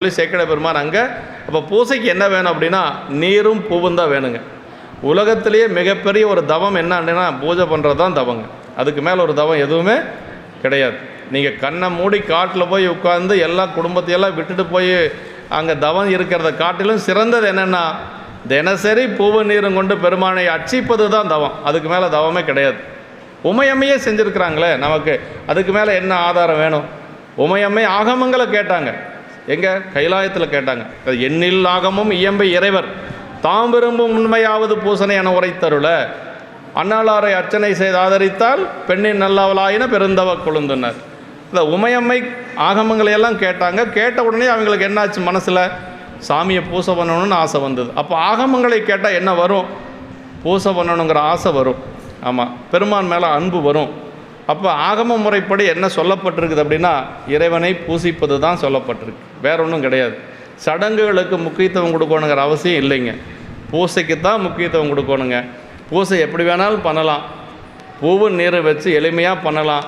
சொல்லி சேக்கட பெருமான் அங்கே அப்போ பூசைக்கு என்ன வேணும் அப்படின்னா நீரும் பூவும் தான் வேணுங்க. உலகத்திலேயே மிகப்பெரிய ஒரு தவம் என்னன்னா பூஜை பண்ணுறது தான் தவங்க. அதுக்கு மேலே ஒரு தவம் எதுவுமே கிடையாது. நீங்கள் கண்ணை மூடி காட்டில் போய் உட்காந்து எல்லா குடும்பத்தையெல்லாம் விட்டுட்டு போய் அங்கே தவம் இருக்கிறத காட்டிலும் சிறந்தது என்னென்னா தினசரி பூவு நீரும் கொண்டு பெருமானை அர்ச்சிப்பது தான் தவம். அதுக்கு மேலே தவமே கிடையாது. உமையம்மையே செஞ்சுருக்கிறாங்களே நமக்கு. அதுக்கு மேலே என்ன ஆதாரம் வேணும்? உமையம்மை ஆகமங்களை கேட்டாங்க. எங்கே? கைலாயத்தில் கேட்டாங்க. அது எண்ணில் ஆகமும் இயம்பை இறைவர். தாம் விரும்பும் உண்மையாவது பூசனை என உரைத்தருள. அன்னாளாரை அர்ச்சனை செய்து ஆதரித்தால் பெண்ணின் நல்லவளாயின பெருந்தவ கொழுந்தனர். இந்த உமையம்மை ஆகமங்களை எல்லாம் கேட்டாங்க. கேட்ட உடனே அவங்களுக்கு என்னாச்சு மனசில்? சாமியை பூசை பண்ணணும்னு ஆசை வந்தது. அப்போ ஆகமங்களை கேட்டால் என்ன வரும்? பூசை பண்ணணுங்கிற ஆசை வரும். ஆமாம் பெருமான் மேலே அன்பு வரும். அப்போ ஆகம முறைப்படி என்ன சொல்லப்பட்டிருக்குது அப்படின்னா இறைவனை பூசிப்பது தான் சொல்லப்பட்டிருக்கு. வேற ஒன்றும் கிடையாது. சடங்குகளுக்கு முக்கியத்துவம் கொடுக்கணுங்கிற அவசியம் இல்லைங்க. பூசைக்கு தான் முக்கியத்துவம் கொடுக்கணுங்க. பூசை எப்படி வேணாலும் பண்ணலாம். பூவு நீரை வச்சு எளிமையாக பண்ணலாம்.